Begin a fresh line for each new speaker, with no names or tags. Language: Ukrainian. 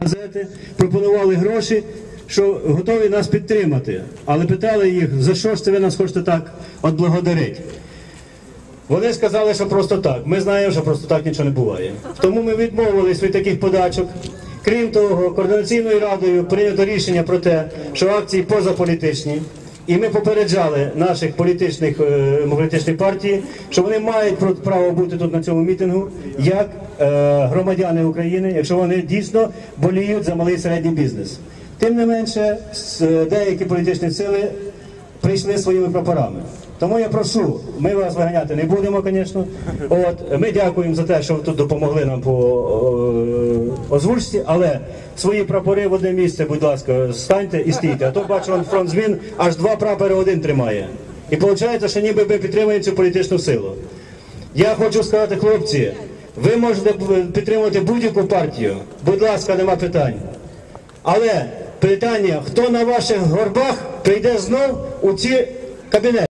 газети, пропонували гроші, що готові нас підтримати. Але питали їх, за що ж це ви нас хочете так отблагодарити? Вони сказали, що просто так. Ми знаємо, що просто так нічого не буває. Тому ми відмовились від таких подачок. Крім того, координаційною радою прийнято рішення про те, що акції позаполітичні. І ми попереджали наших політичних е, партій, що вони мають право бути тут на цьому мітингу як е, громадяни України, якщо вони дійсно боліють за малий і середній бізнес. Тим не менше, деякі політичні сили прийшли своїми прапорами. Тому я прошу, ми вас виганяти не будемо, звісно. От ми дякуємо за те, що ви тут допомогли нам по е, озвучці, але свої прапори в одне місце, будь ласка, станьте і стійте. А то бачу, он фронт змін аж два прапори один тримає. І виходить, що ніби ми підтримуємо цю політичну силу. Я хочу сказати, хлопці, ви можете підтримувати будь-яку партію. Будь ласка, нема питань. Але питання, хто на ваших горбах прийде знов у ці кабінети?